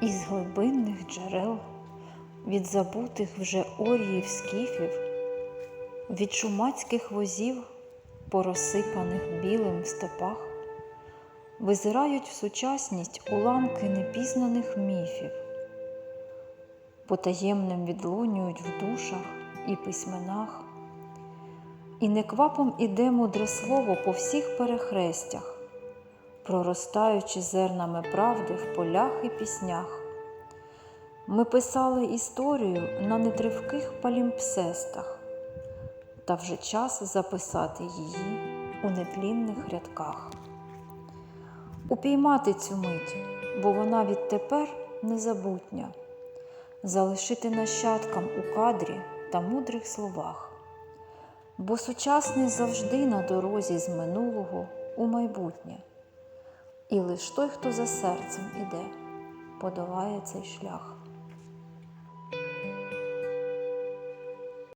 Із глибинних джерел, від забутих вже оріїв скіфів, від шумацьких возів, по розсипаних білим степах, визирають в сучасність уламки непізнаних міфів, потаємним відлунюють в душах і письменах, і неквапом іде мудре слово по всіх перехрестях проростаючи зернами правди в полях і піснях. Ми писали історію на нетривких палімпсестах, та вже час записати її у нетлінних рядках. Упіймати цю мить, бо вона відтепер незабутня, залишити нащадкам у кадрі та мудрих словах, бо сучасний завжди на дорозі з минулого у майбутнє. І лиш той, хто за серцем іде, подолає цей шлях.